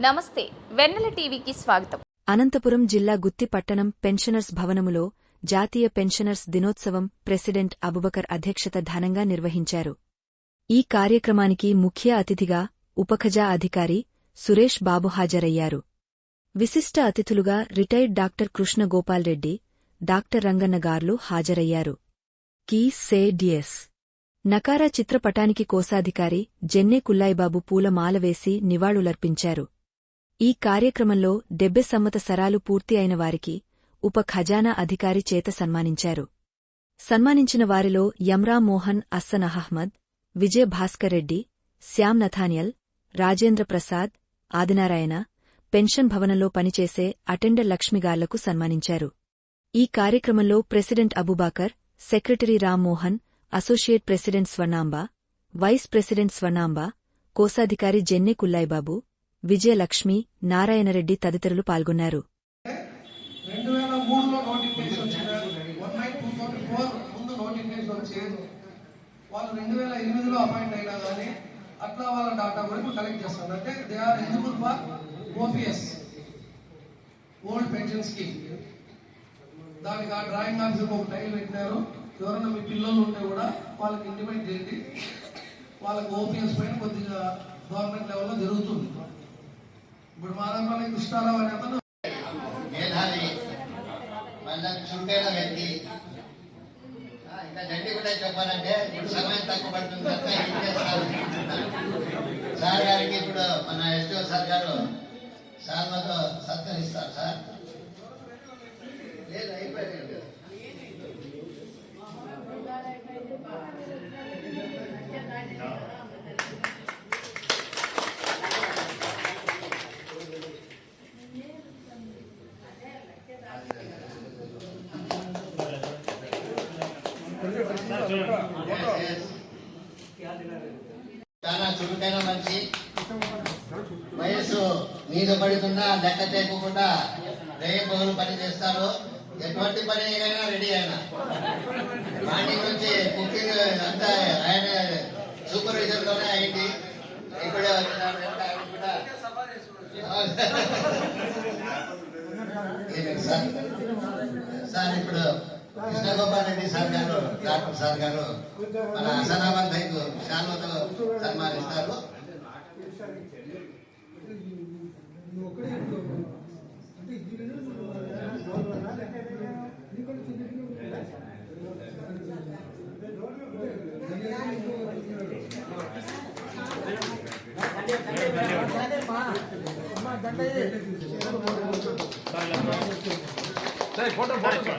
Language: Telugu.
నమస్తే వెన్నెల టీవీకి స్వాగతం. అనంతపురం జిల్లా గుత్తి పట్టణం పెన్షనర్స్ భవనములో జాతీయ పెన్షనర్స్ దినోత్సవం ప్రెసిడెంట్ అబుబకర్ అధ్యక్షత ఘనంగా నిర్వహించారు. ఈ కార్యక్రమానికి ముఖ్య అతిథిగా ఉపఖజా అధికారి సురేష్ బాబు హాజరయ్యారు. విశిష్ట అతిథులుగా retired doctor Krishna Gopal Reddy doctor Ranganna గార్లు హాజరయ్యారు. కీ సే డిఎస్ నకారా చిత్రపటానికి కోశాధికారి జెన్నే కుల్లాయిబాబు పూలమాల వేసి నివాళులర్పించారు. ఈ కార్యక్రమంలో డెబ్బె సమ్మత సరాలు పూర్తి అయిన వారికి ఉప ఖజానా అధికారి చేత సన్మానించారు. సన్మానించిన వారిలో యమ్రా మోహన్ అస్సన్ అహ్మద్ విజయ భాస్కర్ రెడ్డి శ్యామ్ నథానియల్ రాజేంద్ర ప్రసాద్ ఆదినారాయణ పెన్షన్ భవనంలో పనిచేసే అటెండర్ లక్ష్మిగార్లకు సన్మానించారు. ఈ కార్యక్రమంలో president Abubakar secretary Rammohan associate president Swarnamba vice president Swarnamba కోశాధికారి జెన్నె కుల్లాయిబాబు విజయలక్ష్మి నారాయణరెడ్డి తదితరులు పాల్గొన్నారు. వాళ్ళు రెండు వేల ఎనిమిదిలో అపాయింట్ అయినా కానీ అట్లా వాళ్ళ డాటా కూడా కలెక్ట్ చేస్తారు. అంటే they are eligible for OPS old pension scheme దానికి ఆ డ్రాయింగ్ ఆఫీసర్ ఒక టైల్ పెట్టినారు. ఎవరైనా మీ పిల్లలు ఉంటే కూడా వాళ్ళకి ఇంటిమేట్ చేయండి. వాళ్ళకి ఓపీఎస్ పైన కొద్దిగా గవర్నమెంట్ లెవెల్లో జరుగుతుంది. ఇప్పుడు మా దాంట్లో కృష్ణారావు అనే అతను మేధావి మళ్ళీ చుట్టేల వ్యక్తి. ఇంకా జండి కూడా చెప్పాలంటే ఇప్పుడు సమయం తక్కువ పడుతుంది కనుక ఏం చేస్తారు? సార్ గారికి ఇప్పుడు మన ఎస్టీఓ సార్ గారు సార్ మాతో సత్కరిస్తారు సార్. చాలా చురుకైన మనిషి. వయసు మీద పడుతున్నా లెక్క చేయకుండా రేపు పగులు పని చేస్తారు. ఎటువంటి పని అయినా రెడీ అయినా. మార్నింగ్ నుంచి కుకింగ్ అంతా ఆయన సూపర్వైజర్లోనే అయింది ఇప్పుడు సార్ ఇప్పుడు కృష్ణగోపాల్ రెడ్డి సార్ గారు డాక్టర్ సార్ గారు మన హసనాబాద్ బైక్ శాల్వతో సన్మానిస్తారు. సరే ఫోటో ఫోటో